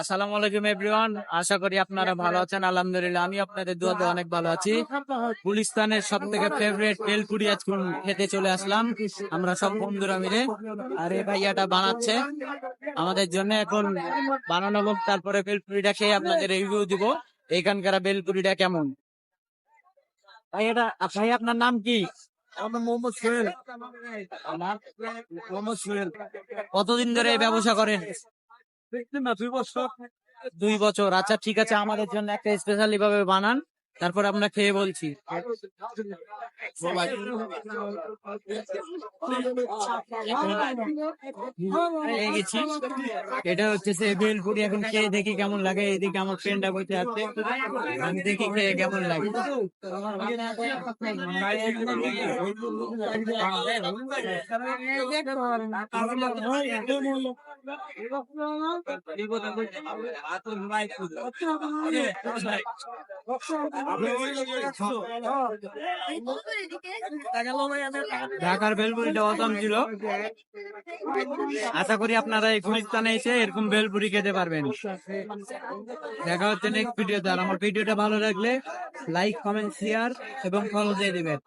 আসসালামু আলাইকুম এভরিওয়ান আশা করি আপনারা ভালো আছেন। আলহামদুলিল্লাহ আমি আপনাদের দোয়াতে অনেক ভালো আছি। গুলিস্তানের সব থেকে ফেভারিট বেলপুরি আজকে খেতে চলে আসলাম? আমরা সব বন্ধুরা মিলে। আর এই ভাইয়াটা বানাচ্ছে। আমাদের জন্য এখন বানানো হোক তারপরে বেলপুরিটা খেয়ে আপনাদের রিভিউ দিব। এখানকার বেলপুরিটা কেমন? ভাইয়াটা ভাই আপনার নাম কি? আমার মোহাম্মদ সোহেল। মোহাম্মদ সোহেল। কতদিন ধরে এই ব্যবসা করেন? দুই বছর। আচ্ছা ঠিক আছে আমাদের জন্য একটা স্পেশালি ভাবে বানান। তারপর আমরা খেয়ে বলছি। এটা হচ্ছে সে বেলপুরি এখন খেয়ে দেখি কেমন লাগে। এদিকে আমার ফ্রেন্ডটা বসে আছে। আমি দেখি খেয়ে কেমন লাগে। ঢাকার বেলপুরিটা অসম ছিল। আশা করি আপনারা এই গুলিস্তানে এসে এরকম বেলপুরি খেতে পারবেন। দেখা হচ্ছে নেক্সট ভিডিওতে আর আমার ভিডিওটা ভালো লাগলে লাইক কমেন্ট শেয়ার এবং ফলো দিয়ে দিবেন।